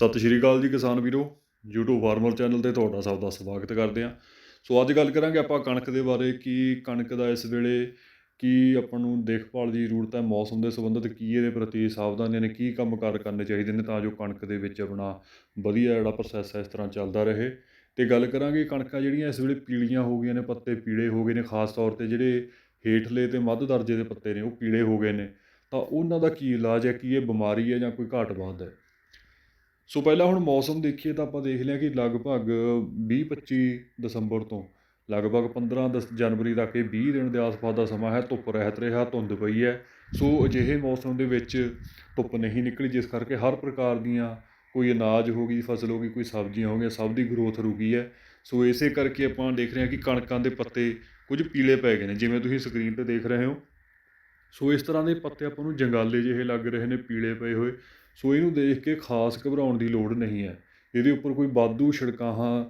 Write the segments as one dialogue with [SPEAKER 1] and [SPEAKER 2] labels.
[SPEAKER 1] ਸਤਿ ਸ਼੍ਰੀ ਅਕਾਲ ਜੀ ਕਿਸਾਨ ਵੀਰੋ, YouTube ਫਾਰਮਰ ਚੈਨਲ ਤੇ ਤੁਹਾਡਾ ਸਭ ਦਾ ਸਵਾਗਤ ਕਰਦੇ ਹਾਂ। ਸੋ ਅੱਜ ਗੱਲ ਕਰਾਂਗੇ ਆਪਾਂ ਕਣਕ ਦੇ ਬਾਰੇ, ਕਿ ਕਣਕ ਦਾ ਇਸ ਵੇਲੇ ਕੀ ਆਪਾਂ ਨੂੰ ਦੇਖਭਾਲ ਦੀ ਜ਼ਰੂਰਤ ਹੈ, ਮੌਸਮ ਦੇ ਸੰਬੰਧਿਤ ਕੀ ਇਹਦੇ ਪ੍ਰਤੀ ਸਾਵਧਾਨੀਆਂ ਨੇ ਕੀ ਕੰਮ ਕਾਰ ਕਰਨੇ ਚਾਹੀਦੇ ਨੇ ਤਾਂ ਜੋ ਕਣਕ ਦੇ ਵਿੱਚ ਆਪਣਾ ਵਧੀਆ ਜਿਹੜਾ ਪ੍ਰੋਸੈਸ ਹੈ ਇਸ ਤਰ੍ਹਾਂ ਚੱਲਦਾ ਰਹੇ। ਤੇ ਗੱਲ ਕਰਾਂਗੇ ਕਣਕਾਂ ਜਿਹੜੀਆਂ ਇਸ ਵੇਲੇ ਪੀਲੀਆਂ ਹੋ ਗਈਆਂ ਨੇ, ਪੱਤੇ ਪੀਲੇ ਹੋ ਗਏ ਨੇ, ਖਾਸ ਤੌਰ ਤੇ ਜਿਹੜੇ ਹੇਠਲੇ ਤੇ ਮੱਧ ਦਰਜੇ ਦੇ ਪੱਤੇ ਨੇ, ਉਹ ਪੀਲੇ ਹੋ ਗਏ ਨੇ। ਤਾਂ ਉਹਨਾਂ ਦਾ ਕੀ ਇਲਾਜ ਹੈ, ਕੀ ਇਹ ਬਿਮਾਰੀ ਹੈ ਜਾਂ ਕੋਈ ਘਾਟ ਵਾਧ ਹੈ? ਸੋ ਪਹਿਲਾਂ ਹੁਣ ਮੌਸਮ ਦੇਖੀਏ ਤਾਂ ਆਪਾਂ ਦੇਖ ਲਿਆ ਕਿ ਲਗਭਗ ਵੀਹ ਪੱਚੀ ਦਸੰਬਰ ਤੋਂ ਲਗਭਗ 15 ਦਸ ਜਨਵਰੀ ਤੱਕ ਇਹ 20 ਦਿਨ ਦੇ ਆਸ-ਪਾਸ ਦਾ ਸਮਾਂ ਹੈ, ਧੁੱਪ ਰਹਿਤ ਰਿਹਾ, ਧੁੰਦ ਪਈ ਹੈ। ਸੋ ਅਜਿਹੇ ਮੌਸਮ ਦੇ ਵਿੱਚ ਧੁੱਪ ਨਹੀਂ ਨਿਕਲੀ, ਜਿਸ ਕਰਕੇ ਹਰ ਪ੍ਰਕਾਰ ਦੀਆਂ ਕੋਈ ਅਨਾਜ ਹੋ ਗਈ, ਫਸਲ ਹੋ ਗਈ, ਕੋਈ ਸਬਜ਼ੀਆਂ ਹੋ ਗਈਆਂ, ਸਭ ਦੀ ਗਰੋਥ ਰੁਕੀ ਹੈ। ਸੋ ਇਸੇ ਕਰਕੇ ਆਪਾਂ ਦੇਖ ਰਹੇ ਹਾਂ ਕਿ ਕਣਕਾਂ ਦੇ ਪੱਤੇ ਕੁਝ ਪੀਲੇ ਪੈ ਗਏ ਨੇ, ਜਿਵੇਂ ਤੁਸੀਂ ਸਕਰੀਨ ਤੇ ਦੇਖ ਰਹੇ ਹੋ। ਸੋ ਇਸ ਤਰ੍ਹਾਂ ਦੇ ਪੱਤੇ ਆਪਾਂ ਨੂੰ ਜੰਗਾਲੇ ਜਿਹੇ ਲੱਗ ਰਹੇ ਨੇ, ਪੀਲੇ ਪਏ ਹੋਏ। ਸੋ ਇਹਨੂੰ ਦੇਖ ਕੇ ਖਾਸ ਘਬਰਾਉਣ ਦੀ ਲੋੜ ਨਹੀਂ ਹੈ। ਇਹਦੇ ਉੱਪਰ ਕੋਈ ਬਾਦੂ ਛਿੜਕਾਹਾਂ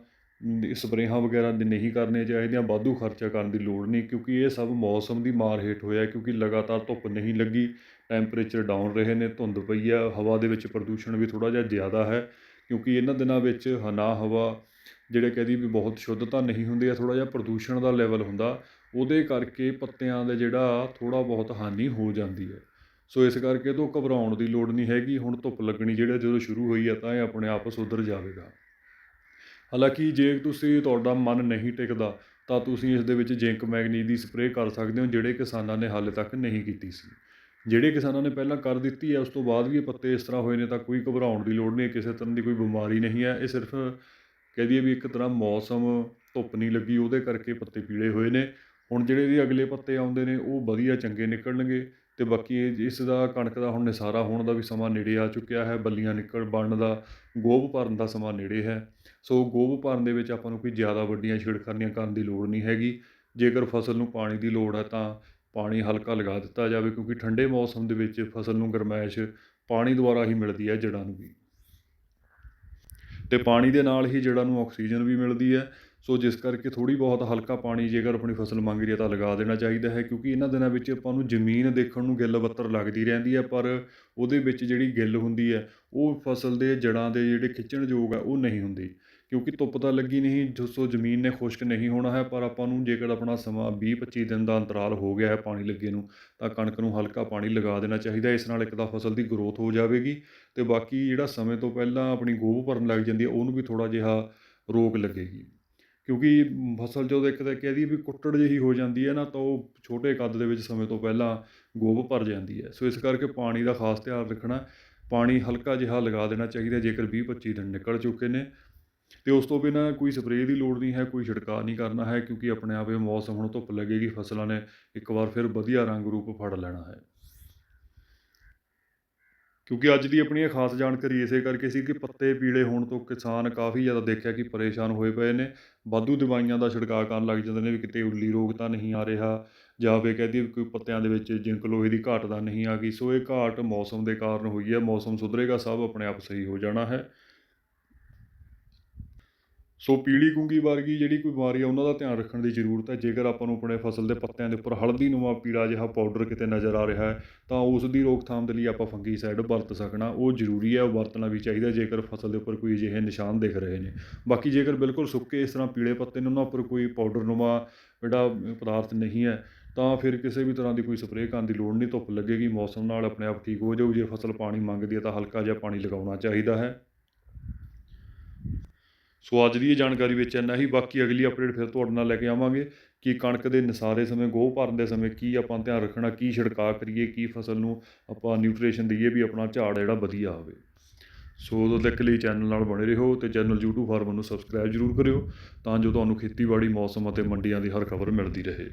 [SPEAKER 1] ਸਪਰੇਹਾਂ ਵਗੈਰਾ ਦੇ ਨਹੀਂ ਕਰਨੇ ਚਾਹੀਦੀਆਂ ਬਾਦੂ ਖਰਚਾ ਕਰਨ ਦੀ ਲੋੜ ਨਹੀਂ, ਕਿਉਂਕਿ ਇਹ ਸਭ ਮੌਸਮ ਦੀ ਮਾਰ ਹੇਠ ਹੋਇਆ, ਕਿਉਂਕਿ ਲਗਾਤਾਰ ਧੁੱਪ ਨਹੀਂ ਲੱਗੀ, ਟੈਂਪਰੇਚਰ ਡਾਊਨ ਰਹੇ ਨੇ, ਧੁੰਦ ਪਈ ਆ ਹਵਾ ਦੇ ਵਿੱਚ ਪ੍ਰਦੂਸ਼ਣ ਵੀ ਥੋੜਾ ਜਿਹਾ ਜ਼ਿਆਦਾ ਹੈ, ਕਿਉਂਕਿ ਇਹਨਾਂ ਦਿਨਾਂ ਵਿੱਚ ਹਨਾ ਹਵਾ, ਜਿਹੜੇ ਕਹਦੀ ਵੀ ਬਹੁਤ ਸ਼ੁੱਧਤਾ ਨਹੀਂ ਹੁੰਦੀ ਆ ਥੋੜਾ ਜਿਹਾ ਪ੍ਰਦੂਸ਼ਣ ਦਾ ਲੈਵਲ ਹੁੰਦਾ, ਉਹਦੇ ਕਰਕੇ ਪੱਤਿਆਂ ਦਾ ਜਿਹੜਾ ਥੋੜਾ ਬਹੁਤ ਹਾਨੀ ਹੋ ਜਾਂਦੀ ਹੈ। ਸੋ ਇਸ ਕਰਕੇ ਤੋਂ ਘਬਰਾਉਣ ਦੀ ਲੋੜ ਨਹੀਂ ਹੈਗੀ, ਹੁਣ ਧੁੱਪ ਲੱਗਣੀ ਜਿਹੜਾ ਜਦੋਂ ਸ਼ੁਰੂ ਹੋਈ ਹੈ ਤਾਂ ਇਹ ਆਪਣੇ ਆਪ ਸੁਧਰ ਜਾਵੇਗਾ। ਹਾਲਾਂਕਿ ਜੇ ਤੁਸੀਂ ਤੁਹਾਡਾ ਮਨ ਨਹੀਂ ਟਿਕਦਾ, ਤਾਂ ਤੁਸੀਂ ਇਸ ਦੇ ਵਿੱਚ ਜ਼ਿੰਕ ਮੈਗਨੀ ਦੀ ਸਪਰੇਅ ਕਰ ਸਕਦੇ ਹੋ, ਜਿਹੜੇ ਕਿਸਾਨਾਂ ਨੇ ਹਾਲੇ ਤੱਕ ਨਹੀਂ ਕੀਤੀ ਸੀ। ਜਿਹੜੇ ਕਿਸਾਨਾਂ ਨੇ ਪਹਿਲਾਂ ਕਰ ਦਿੱਤੀ ਹੈ ਉਸ ਤੋਂ ਬਾਅਦ ਵੀ ਇਹ ਪੱਤੇ ਇਸ ਤਰ੍ਹਾਂ ਹੋਏ ਨੇ, ਤਾਂ ਕੋਈ ਘਬਰਾਉਣ ਦੀ ਲੋੜ ਨਹੀਂ, ਕਿਸੇ ਤਰ੍ਹਾਂ ਦੀ ਕੋਈ ਬਿਮਾਰੀ ਨਹੀਂ ਹੈ ਇਹ ਸਿਰਫ ਕਹਿ ਦਈਏ ਵੀ ਇੱਕ ਤਰ੍ਹਾਂ ਮੌਸਮ ਧੁੱਪ ਨਹੀਂ ਲੱਗੀ, ਉਹਦੇ ਕਰਕੇ ਪੱਤੇ ਪੀਲੇ ਹੋਏ ਨੇ। ਹੁਣ ਜਿਹੜੇ ਇਹਦੇ ਅਗਲੇ ਪੱਤੇ ਆਉਂਦੇ ਨੇ, ਉਹ ਵਧੀਆ ਚੰਗੇ ਨਿਕਲਣਗੇ ਤੇ ਬਾਕੀ ਇਹ- ਇਸ ਦਾ ਕਣਕ ਦਾ ਹੁਣ ਨਿਸਾਰਾ ਹੋਣ ਦਾ ਵੀ ਸਮਾਂ ਨੇੜੇ ਆ ਚੁੱਕਿਆ ਹੈ, ਬੱਲੀਆਂ ਨਿਕਲ ਬਣਨ ਦਾ ਗੋਭ ਭਰਨ ਦਾ ਸਮਾਂ ਨੇੜੇ ਹੈ। ਸੋ ਗੋਭ ਭਰਨ ਦੇ ਵਿੱਚ ਆਪਾਂ ਨੂੰ ਕੋਈ ਜ਼ਿਆਦਾ ਵੱਡੀਆਂ ਛਿੜਖਾਨੀਆਂ ਕਰਨ ਦੀ ਲੋੜ ਨਹੀਂ ਹੈਗੀ। ਜੇਕਰ ਫਸਲ ਨੂੰ ਪਾਣੀ ਦੀ ਲੋੜ ਹੈ ਤਾਂ ਪਾਣੀ ਹਲਕਾ ਲਗਾ ਦਿੱਤਾ ਜਾਵੇ ਕਿਉਂਕਿ ਠੰਡੇ ਮੌਸਮ ਦੇ ਵਿੱਚ ਫਸਲ ਨੂੰ ਗਰਮਾਇਸ਼ ਪਾਣੀ ਦੁਆਰਾ ਹੀ ਮਿਲਦੀ ਹੈ ਜੜ੍ਹਾਂ ਨੂੰ ਵੀ। ਤੇ ਪਾਣੀ ਦੇ ਨਾਲ ਹੀ ਜੜ੍ਹਾਂ ਨੂੰ ਆਕਸੀਜਨ ਵੀ ਮਿਲਦੀ ਹੈ। ਸੋ ਜਿਸ ਕਰਕੇ ਥੋੜੀ ਬਹੁਤ ਹਲਕਾ ਪਾਣੀ ਜੇਕਰ ਆਪਣੀ ਫਸਲ ਮੰਗ ਰਹੀ ਹੈ ਤਾਂ ਲਗਾ ਦੇਣਾ ਚਾਹੀਦਾ ਹੈ, ਕਿਉਂਕਿ ਇਹਨਾਂ ਦਿਨਾਂ ਵਿੱਚ ਆਪਾਂ ਨੂੰ ਜ਼ਮੀਨ ਦੇਖਣ ਨੂੰ ਗਿੱਲ ਬੱਤਰ ਲੱਗਦੀ ਰਹਿੰਦੀ ਹੈ, ਪਰ ਉਹਦੇ ਵਿੱਚ ਜਿਹੜੀ ਗਿੱਲ ਹੁੰਦੀ ਹੈ, ਉਹ ਫਸਲ ਦੇ ਜੜ੍ਹਾਂ ਦੇ ਜਿਹੜੇ ਖਿੱਚਣ ਯੋਗ ਹੈ, ਉਹ ਨਹੀਂ ਹੁੰਦੀ। ਕਿਉਂਕਿ ਧੁੱਪ ਤਾਂ ਲੱਗੀ ਨਹੀਂ, ਜਿਸੋ ਜ਼ਮੀਨ ਨੇ ਖੁਸ਼ਕ ਨਹੀਂ ਹੋਣਾ ਹੈ, ਪਰ ਆਪਾਂ ਨੂੰ ਜੇਕਰ ਆਪਣਾ ਸਮਾਂ 20-25 ਦਿਨ ਦਾ ਅੰਤਰਾਲ ਹੋ ਗਿਆ ਹੈ ਪਾਣੀ ਲੱਗੇ ਨੂੰ, ਤਾਂ ਕਣਕ ਨੂੰ ਹਲਕਾ ਪਾਣੀ ਲਗਾ ਦੇਣਾ ਚਾਹੀਦਾ ਇਸ ਨਾਲ ਇੱਕ ਤਾਂ ਫਸਲ ਦੀ ਗਰੋਥ ਹੋ ਜਾਵੇਗੀ ਤੇ ਬਾਕੀ ਜਿਹੜਾ ਸਮੇਂ ਤੋਂ ਪਹਿਲਾਂ ਆਪਣੀ ਗੋਭ ਭਰਨ ਲੱਗ ਜਾਂਦੀ ਹੈ, ਉਹਨੂੰ ਵੀ ਥੋੜਾ ਜਿਹਾ ਰੋਕ ਲੱਗੇਗੀ। ਕਿਉਂਕਿ ਫਸਲ ਜਦੋਂ ਇੱਕ ਤਾਂ ਕਹਿ ਦਈਏ ਵੀ ਕੁੱਟੜ ਜਿਹੀ ਹੋ ਜਾਂਦੀ ਹੈ ਨਾ ਤਾਂ ਉਹ ਛੋਟੇ ਕੱਦ ਦੇ ਵਿੱਚ ਸਮੇਂ ਤੋਂ ਪਹਿਲਾਂ ਗੋਭ ਭਰ ਜਾਂਦੀ ਹੈ। ਸੋ ਇਸ ਕਰਕੇ ਪਾਣੀ ਦਾ ਖਾਸ ਧਿਆਨ ਰੱਖਣਾ ਪਾਣੀ ਹਲਕਾ ਜਿਹਾ ਲਗਾ ਦੇਣਾ ਚਾਹੀਦਾ ਜੇਕਰ 20-25 ਦਿਨ ਨਿਕਲ ਚੁੱਕੇ ਨੇ। ਤੇ ਉਸ ਤੋਂ ਬਿਨਾਂ ਕੋਈ ਸਪਰੇਅ ਦੀ ਲੋੜ ਨਹੀਂ ਹੈ ਕੋਈ ਛਿੜਕਾਅ ਨਹੀਂ ਕਰਨਾ ਹੈ ਕਿਉਂਕਿ ਆਪਣੇ ਆਪ ਇਹ ਮੌਸਮ ਹੁਣ ਧੁੱਪ ਲੱਗੇਗੀ ਫਸਲਾਂ ਨੇ ਇੱਕ ਵਾਰ ਫਿਰ ਵਧੀਆ ਰੰਗ ਰੂਪ ਫੜ ਲੈਣਾ ਹੈ। ਕਿਉਂਕਿ ਅੱਜ ਦੀ ਆਪਣੀ ਇਹ ਖਾਸ ਜਾਣਕਾਰੀ ਇਸੇ ਕਰਕੇ ਸੀ ਕਿ ਪੱਤੇ ਪੀਲੇ ਹੋਣ ਤੋਂ ਕਿਸਾਨ ਕਾਫੀ ਜ਼ਿਆਦਾ ਦੇਖਿਆ ਕਿ ਪਰੇਸ਼ਾਨ ਹੋਏ ਪਏ ਨੇ। ਵਾਧੂ ਦਵਾਈਆਂ ਦਾ ਛਿੜਕਾਅ ਕਰਨ ਲੱਗ ਜਾਂਦੇ ਨੇ ਵੀ ਕਿਤੇ ਉੱਲੀ ਰੋਗ ਤਾਂ ਨਹੀਂ ਆ ਰਿਹਾ ਜਾਂ ਫਿਰ ਕਹਿ ਦਈਏ ਕੋਈ ਪੱਤਿਆਂ ਦੇ ਵਿੱਚ ਜਿੰਕ ਲੋਹੇ ਦੀ ਘਾਟ ਤਾਂ ਨਹੀਂ ਆ ਗਈ। ਸੋ ਇਹ ਘਾਟ ਮੌਸਮ ਦੇ ਕਾਰਨ ਹੋਈ ਹੈ। ਮੌਸਮ ਸੁਧਰੇਗਾ, ਸਭ ਆਪਣੇ ਆਪ ਸਹੀ ਹੋ ਜਾਣਾ ਹੈ। ਸੋ ਪੀਲੀ ਗੁੰਗੀ ਵਰਗੀ ਜਿਹੜੀ ਕੋਈ ਬਿਮਾਰੀ ਆ, ਉਹਨਾਂ ਦਾ ਧਿਆਨ ਰੱਖਣ ਦੀ ਜ਼ਰੂਰਤ ਹੈ। ਜੇਕਰ ਆਪਾਂ ਨੂੰ ਆਪਣੇ ਫਸਲ ਦੇ ਪੱਤਿਆਂ ਦੇ ਉੱਪਰ ਹਲਦੀ ਨੂੰਆ ਪੀਲਾ ਜਿਹਾ ਪਾਊਡਰ ਕਿਤੇ ਨਜ਼ਰ ਆ ਰਿਹਾ ਹੈ, ਤਾਂ ਉਸ ਦੀ ਰੋਕਥਾਮ ਦੇ ਲਈ ਆਪਾਂ ਫੰਗੀਸਾਈਡ ਵਰਤ ਸਕਣਾ। ਉਹ ਜ਼ਰੂਰੀ ਹੈ, ਉਹ ਵਰਤਣਾ ਵੀ ਚਾਹੀਦਾ ਜੇਕਰ ਫਸਲ ਦੇ ਉੱਪਰ ਕੋਈ ਅਜਿਹੇ ਨਿਸ਼ਾਨ ਦਿਖ ਰਹੇ ਨੇ। ਬਾਕੀ ਜੇਕਰ ਬਿਲਕੁਲ ਸੁੱਕੇ ਇਸ ਤਰ੍ਹਾਂ ਪੀਲੇ ਪੱਤੇ ਨੇ, ਉਹਨਾਂ ਉੱਪਰ ਕੋਈ ਪਾਊਡਰ ਨੂੰਆ ਜਿਹੜਾ ਪਦਾਰਥ ਨਹੀਂ ਹੈ, ਤਾਂ ਫਿਰ ਕਿਸੇ ਵੀ ਤਰ੍ਹਾਂ ਦੀ ਕੋਈ ਸਪਰੇਅ ਕਰਨ ਦੀ ਲੋੜ ਨਹੀਂ, ਧੁੱਪ ਲੱਗੇਗੀ, ਮੌਸਮ ਨਾਲ ਆਪਣੇ ਆਪ ਠੀਕ ਹੋ ਜਾਊ। ਜੇ ਫਸਲ ਪਾਣੀ ਮੰਗਦੀ ਹੈ, ਤਾਂ ਹਲਕਾ ਜਿਹਾ ਪਾਣੀ ਲਗਾਉਣਾ ਚਾਹੀਦਾ ਹੈ। ਸੋ ਅੱਜ ਦੀ ਇਹ ਜਾਣਕਾਰੀ ਵਿੱਚ ਇੰਨਾ ਹੀ। ਬਾਕੀ ਅਗਲੀ ਅਪਡੇਟ ਫਿਰ ਤੁਹਾਡੇ ਨਾਲ ਲੈ ਕੇ ਆਵਾਂਗੇ ਕਿ ਕਣਕ ਦੇ ਨਿਸਾਰੇ ਸਮੇਂ, ਗੋਹ ਭਰਨ ਦੇ ਸਮੇਂ ਕੀ ਆਪਾਂ ਧਿਆਨ ਰੱਖਣਾ, ਕੀ ਛਿੜਕਾਅ ਕਰੀਏ, ਕੀ ਫਸਲ ਨੂੰ ਆਪਾਂ ਨਿਊਟ੍ਰੀਸ਼ਨ ਦਈਏ ਵੀ ਆਪਣਾ ਝਾੜ ਜਿਹੜਾ ਵਧੀਆ ਆਵੇ ਸੋ ਉਦੋਂ ਤੱਕ ਲਈ ਚੈਨਲ ਨਾਲ ਬਣੇ ਰਹੋ ਤੇ ਚੈਨਲ YouTube ਫਾਰਮਰ ਨੂੰ ਸਬਸਕ੍ਰਾਈਬ ਜਰੂਰ ਕਰਿਓ ਤਾਂ ਜੋ ਤੁਹਾਨੂੰ ਖੇਤੀਬਾੜੀ, ਮੌਸਮ ਅਤੇ ਮੰਡੀਆਂ ਦੀ ਹਰ ਖਬਰ ਮਿਲਦੀ ਰਹੇ।